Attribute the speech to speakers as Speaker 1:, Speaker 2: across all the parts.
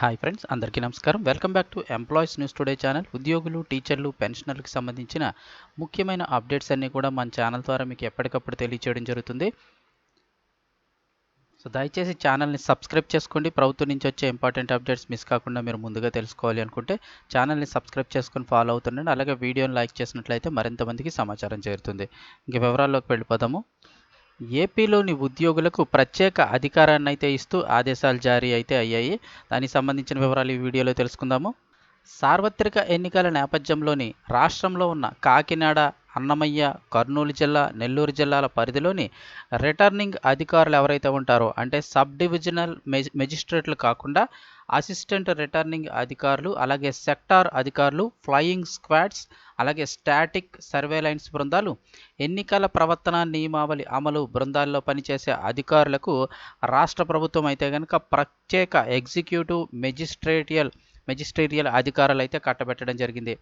Speaker 1: Hi friends అందరికీ నమస్కారం. Welcome back to employees news today channel. ఉద్యోగులు టీచర్లు పెన్షనర్లకు సంబంధించిన ముఖ్యమైన అప్డేట్స్ అన్నీ కూడా మన ఛానల్ ద్వారా మీకు ఎప్పటికప్పుడు తెలియచేయడం జరుగుతుంది. సో దయచేసి ఛానల్ని సబ్స్క్రైబ్ చేసుకోండి. ప్రభుత్వం నుంచి వచ్చే ఇంపార్టెంట్ అప్డేట్స్ మిస్ కాకుండా మీరు ముందుగా తెలుసుకోవాలి అనుకుంటే ఛానల్ని సబ్స్క్రైబ్ చేసుకొని ఫాలో అవుతుండండి. అలాగే వీడియోని లైక్ చేసినట్లయితే మరింత మందికి సమాచారం చేరుతుంది. ఇంక వివరాల్లోకి వెళ్ళిపోదాము. ఏపీలోని ఉద్యోగులకు ప్రత్యేక అధికారాన్ని అయితే ఇస్తూ ఆదేశాలు జారీ అయితే అయ్యాయి. దానికి సంబంధించిన వివరాలు ఈ వీడియోలో తెలుసుకుందాము. సార్వత్రిక ఎన్నికల నేపథ్యంలోని రాష్ట్రంలో ఉన్న కాకినాడ అన్నమయ్య కర్నూలు జిల్లా నెల్లూరు జిల్లాల పరిధిలోని రిటర్నింగ్ అధికారులు ఎవరైతే ఉంటారో అంటే సబ్ డివిజనల్ మెజిస్ట్రేట్లు కాకుండా అసిస్టెంట్ రిటర్నింగ్ అధికారులు అలాగే సెక్టార్ అధికారులు ఫ్లయింగ్ స్క్వాడ్స్ అలాగే స్టాటిక్ సర్వేలైన్స్ బృందాలు ఎన్నికల ప్రవర్తన నియమావళి అమలు బృందాల్లో పనిచేసే అధికారులకు రాష్ట్ర ప్రభుత్వం అయితే కనుక ప్రత్యేక ఎగ్జిక్యూటివ్ మెజిస్ట్రేటియల్ మెజిస్ట్రేటియల్ అధికారులు అయితే కట్టబెట్టడం జరిగింది.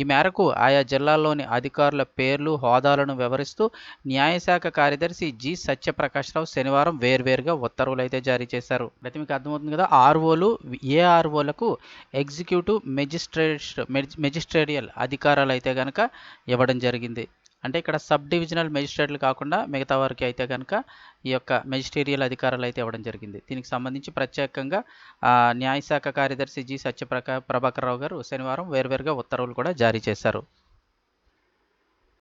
Speaker 1: ఈ మేరకు ఆయా జిల్లాల్లోని అధికారుల పేర్లు హోదాలను వివరిస్తూ న్యాయశాఖ కార్యదర్శి జి సత్యప్రకాశ్రావు శనివారం వేర్వేరుగా ఉత్తర్వులు అయితే జారీ చేశారు. అయితే మీకు అర్థమవుతుంది కదా ఆర్ఓలు ఏఆర్ఓలకు ఎగ్జిక్యూటివ్ మెజిస్ట్రేట్ మెజిస్ట్రేడియల్ అధికారాలు అయితే కనుక ఇవ్వడం జరిగింది. అంటే ఇక్కడ సబ్ డివిజనల్ మెజిస్ట్రేట్లు కాకుండా మిగతా వారికి అయితే కనుక ఈ యొక్క మెజిస్టీరియల్ అధికారాలు అయితే ఇవ్వడం జరిగింది. దీనికి సంబంధించి ప్రత్యేకంగా న్యాయశాఖ కార్యదర్శి జి సత్యప్రకా ప్రభాకర్ రావు గారు శనివారం వేర్వేరుగా ఉత్తర్వులు కూడా జారీ చేశారు.